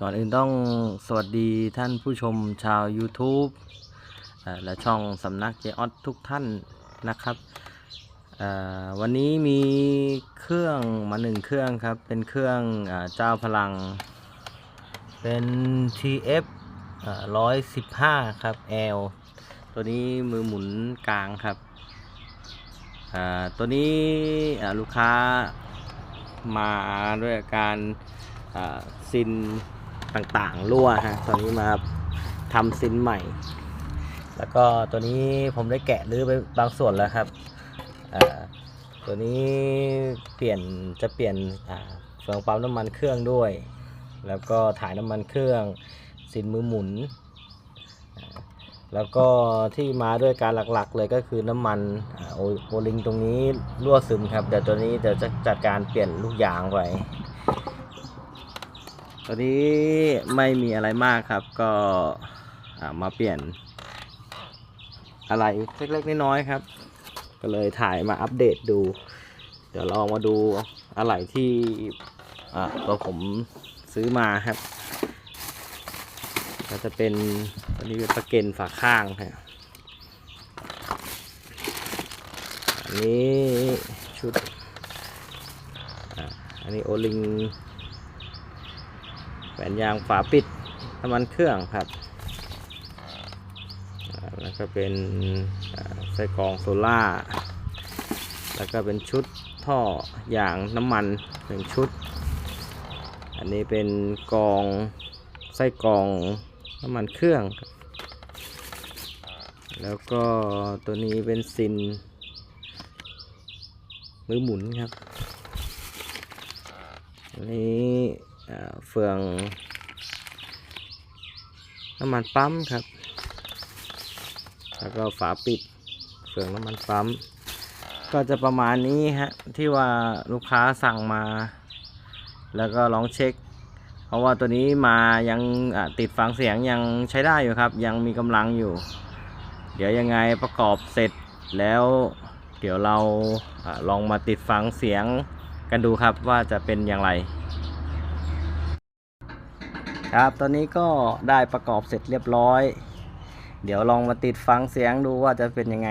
ก่อนอื่นต้องสวัสดีท่านผู้ชมชาว YouTube และช่องสำนักเจออสทุกท่านนะครับวันนี้มีเครื่องมาหนึ่งเครื่องครับ เป็นเครื่องอเจ้าพลัง เป็น TF ร้อยสิบห้าครับ L ตัวนี้มือหมุนกลางครับตัวนี้ลูกค้ามาด้วยการ ซินต่างๆรั่วฮะตอนนี้มาทำซินใหม่ แล้วก็ตัวนี้ผมได้แกะรื้อไปบางส่วนแล้วครับตัวนี้เปลี่ยนจะเปลี่ยนอ่าเฟืองปั๊มน้ำมันเครื่องด้วย แล้วก็ถ่ายน้ำมันเครื่องซินมือหมุน แล้วก็ที่มาด้วยการหลักๆเลยก็คือน้ำมันอโอโอลิงตรงนี้รั่วซึมครับเดี๋ยวตัวนี้เดี๋ยวจะจัดการเปลี่ยนลูกยางไป ตัวนี้ไม่มีอะไรมากครับ ก็มาเปลี่ยน อะไรเล็กๆน้อยๆครับ ก็เลยถ่ายมาอัปเดตดู เดี๋ยวลองมาดูอะไรที่อ่าตัวผมซื้อมาครับ ก็จะเป็นอันนี้เป็นประเก็นฝาข้างครับอันนี้ชุดอ่าอันนี้โอลิง แหวนยางฝาปิดน้ำมันเครื่องครับ แล้วก็เป็นไส้กรองโซล่า แล้วก็เป็นชุดท่อยางน้ำมันหนึ่งชุด อันนี้เป็นกรองไส้กรองน้ำมันเครื่อง แล้วก็ตัวนี้เป็นซินมือหมุนครับอันนี้อ่ เฟืองน้ำมันปั๊มครับ แล้วก็ฝาปิดเฟืองน้ำมันปั๊ม ก็จะประมาณนี้ฮะที่ว่าลูกค้าสั่งมา แล้วก็ลองเช็ค เพราะว่าตัวนี้มายังติดฟังเสียงยังใช้ได้อยู่ครับ ยังมีกำลังอยู่ เดี๋ยวยังไงประกอบเสร็จแล้วเดี๋ยวเราอลองมาติดฟังเสียงกันดูครับว่าจะเป็นอย่างไร ครับ ตอนนี้ก็ได้ประกอบเสร็จเรียบร้อย เดี๋ยวลองมาติดฟังเสียงดูว่าจะเป็นยังไง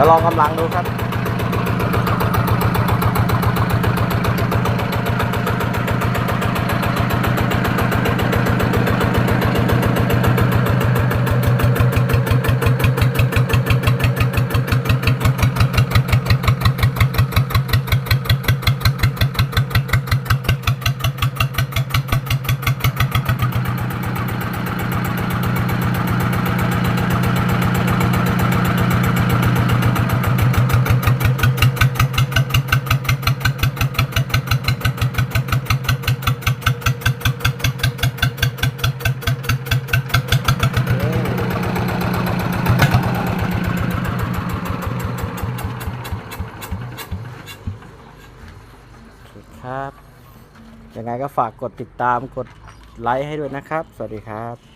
ดี๋ยวลองกำลังดูครับ เครับยังไงก็ฝากกดติดตามกดไลค์ให้ด้วยนะครับ สวัสดีครับ